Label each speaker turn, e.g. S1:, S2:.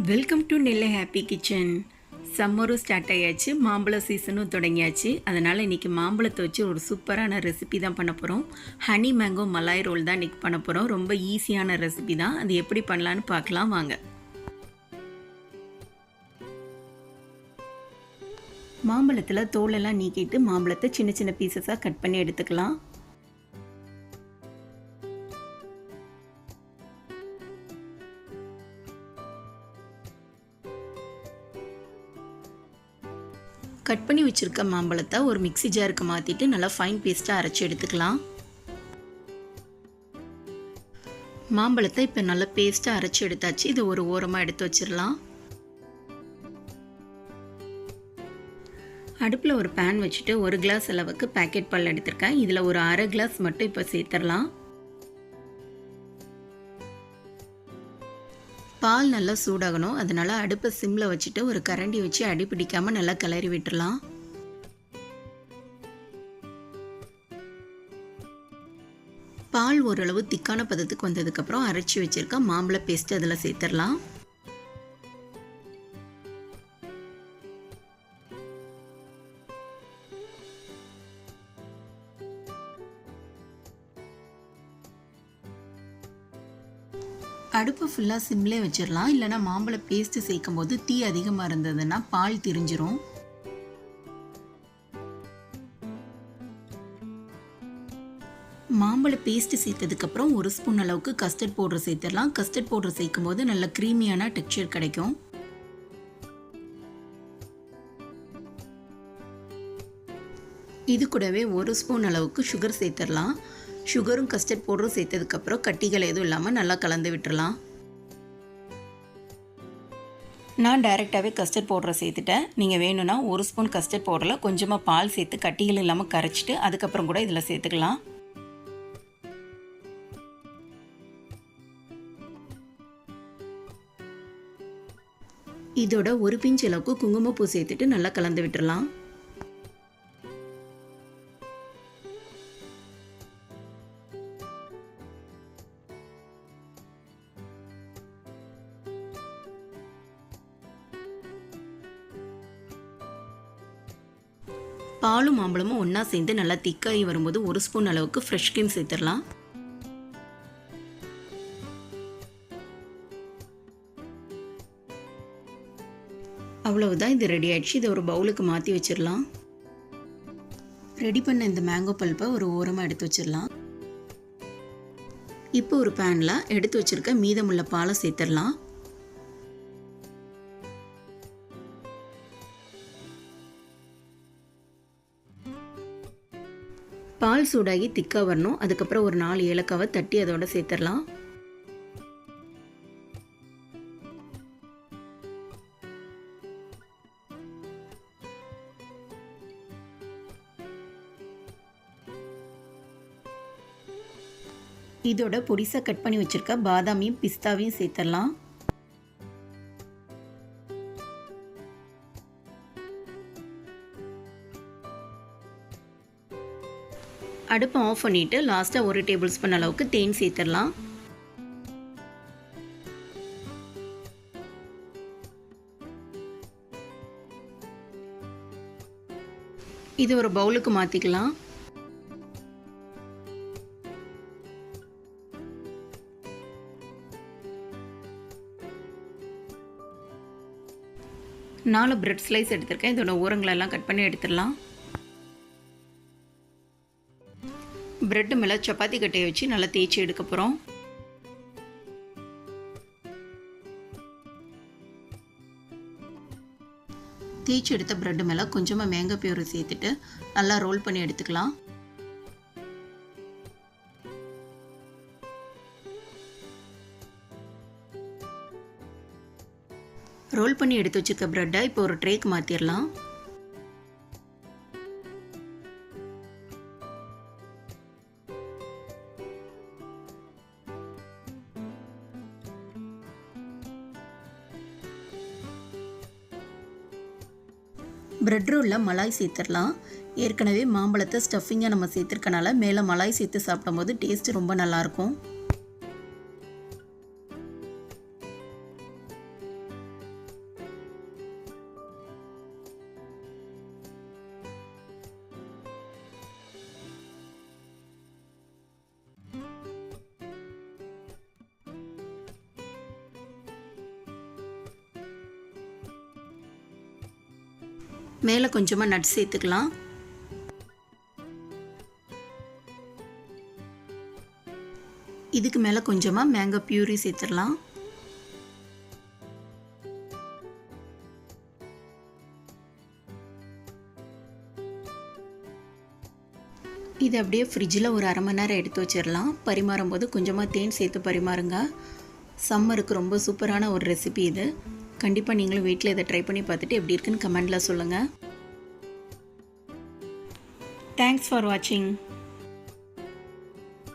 S1: Welcome to Nellai happy kitchen சம்மரும் start ஆயாச்சு மாம்பழ சீசனும் தொடங்கியாச்சு. அதனால் இன்றைக்கி மாம்பழத்தை வச்சு ஒரு சூப்பரான ரெசிபி தான் பண்ண போகிறோம் ஹனி மேங்கோ மலாய் ரோல் தான் இன்றைக்கி பண்ண போகிறோம் ரொம்ப ஈஸியான ரெசிபி தான். அது எப்படி பண்ணலான்னு பார்க்கலாம் வாங்க. மாம்பழத்தில் தோலெல்லாம் நீக்கிட்டு மாம்பழத்தை சின்ன சின்ன பீசஸாக கட் பண்ணி எடுத்துக்கலாம். கட் பண்ணி வச்சுருக்க மாம்பழத்தை ஒரு மிக்ஸி ஜாருக்கு மாற்றிட்டு நல்லா ஃபைன் பேஸ்ட்டாக அரைச்சி எடுத்துக்கலாம். மாம்பழத்தை இப்போ நல்லா பேஸ்ட்டாக அரைச்சி எடுத்தாச்சு. இதை ஒரு ஓரமாக எடுத்து வச்சிடலாம். அடுப்பில் ஒரு பேன் வச்சுட்டு ஒரு கிளாஸ் அளவுக்கு பேக்கெட் பால் எடுத்திருக்கேன். இதில் ஒரு அரை கிளாஸ் மட்டும் இப்போ சேர்த்துடலாம். பால் நல்லா சூடாகணும். அதனால் அடுப்பை சிம்மில் வச்சுட்டு ஒரு கரண்டி வச்சு அடி பிடிக்காமல் நல்லா கிளறி விட்டுடலாம் பால் ஓரளவு திக்கான பதத்துக்கு வந்ததுக்கப்புறம் அரைச்சி வச்சுருக்க மாம்பழ பேஸ்ட்டு அதில் சேர்த்துடலாம் அடுப்பு ஃபுல்லாக சிம்லே வச்சிடலாம். இல்லைனா மாம்பழ பேஸ்ட்டு சேர்க்கும் போது தீ அதிகமாக இருந்ததுன்னா பால் திரிஞ்சிரும். மாம்பழ பேஸ்ட்டு சேர்த்ததுக்கப்புறம் ஒரு ஸ்பூன் அளவுக்கு கஸ்டர்ட் பவுடர் சேர்த்துடலாம். கஸ்டர்ட் பவுடர் சேர்க்கும் போது நல்ல க்ரீமியான டெக்ஸ்சர் கிடைக்கும். இது கூடவே ஒரு ஸ்பூன் அளவுக்கு சுகர் சேர்த்துடலாம். சுகரும் கஸ்டர்ட் பவுடரும் சேர்த்ததுக்கப்புறம் கட்டிகள் எதுவும் இல்லாமல் நல்லா கலந்து விட்டுறலாம். நான் டைரெக்டாகவே கஸ்டர்ட் பவுடரை சேர்த்துட்டேன். நீங்கள் வேணும்னா ஒரு ஸ்பூன் கஸ்டர்ட் பவுடரில் கொஞ்சமாக பால் சேர்த்து கட்டிகள் இல்லாமல் கரைச்சிட்டு அதுக்கப்புறம் கூட இதில் சேர்த்துக்கலாம். இதோட ஒரு பிஞ்ச் அளவுக்கு குங்குமப்பூ சேர்த்துட்டு நல்லா கலந்து விட்டுடலாம் பாலும் மாம்பழமும் ஒன்றா சேர்ந்து நல்லா திக்காகி வரும்போது ஒரு ஸ்பூன் அளவுக்கு ஃப்ரெஷ் க்ரீம் சேர்த்துடலாம். அவ்வளவுதான் இது ரெடி ஆயிடுச்சு. இதை ஒரு பவுலுக்கு மாற்றி வச்சிடலாம். ரெடி பண்ண இந்த மேங்கோ பல்ப்பை ஒரு ஓரமாக எடுத்து வச்சிடலாம். இப்போ ஒரு பேனில் எடுத்து வச்சுருக்க மீதமுள்ள பாலை சேர்த்துடலாம். பால் சூடாகி திக்காக வரணும். அதுக்கப்புறம் ஒரு நாலு ஏலக்காவை தட்டி அதோட சேர்த்துடலாம். இதோட பொடிசாக கட் பண்ணி வச்சுருக்க பாதாமியும் பிஸ்தாவையும் சேர்த்துடலாம். அடுப்பை ஆஃப் பண்ணிவிட்டு லாஸ்ட்டாக ஒரு டேபிள் ஸ்பூன் அளவுக்கு தேன் சேர்த்துடலாம். இது ஒரு பவுலுக்கு மாற்றிக்கலாம் நாலு பிரெட் ஸ்லைஸ் எடுத்திருக்கேன். இதோட ஓரங்களெல்லாம் கட் பண்ணி எடுத்துடலாம். பிரெட்டு மேலே சப்பாத்தி கட்டையை வச்சு நல்லா தேய்ச்சி எடுக்க போகிறோம் தேய்ச்சி எடுத்த ப்ரெட்டு மேலே கொஞ்சமாக மேங்கா பியூரை சேர்த்துட்டு நல்லா ரோல் பண்ணி எடுத்துக்கலாம். ரோல் பண்ணி எடுத்து வச்சுருக்க ப்ரெட்டை இப்போ ஒரு ட்ரேக்கு மாற்றிடலாம் பிரெட் ரோலில் மலாய் சேர்த்துடலாம். ஏற்கனவே மாம்பழத்தை ஸ்டஃபிங்காக நம்ம சேர்த்துருக்கனால மேலே மலாய் சேர்த்து சாப்பிடும்போது டேஸ்ட்டு ரொம்ப நல்லாயிருக்கும் மேலே கொஞ்சமாக நட்ஸ் சேர்த்துக்கலாம். இதுக்கு மேலே கொஞ்சமாக மேங்கோ பியூரி சேர்த்துடலாம். இது அப்படியே ஃப்ரிட்ஜில் ஒரு அரை மணி நேரம் எடுத்து வச்சிடலாம். பரிமாறும் போது கொஞ்சமாக தேன் சேர்த்து பரிமாறுங்க. சம்மருக்கு ரொம்ப சூப்பரான ஒரு ரெசிபி இது. கண்டிப்பாக நீங்களும் வீட்டில் இதை ட்ரை பண்ணி பார்த்துட்டு எப்படி இருக்குன்னு கமெண்டில் சொல்லுங்கள் தேங்க்ஸ் ஃபார் வாட்சிங்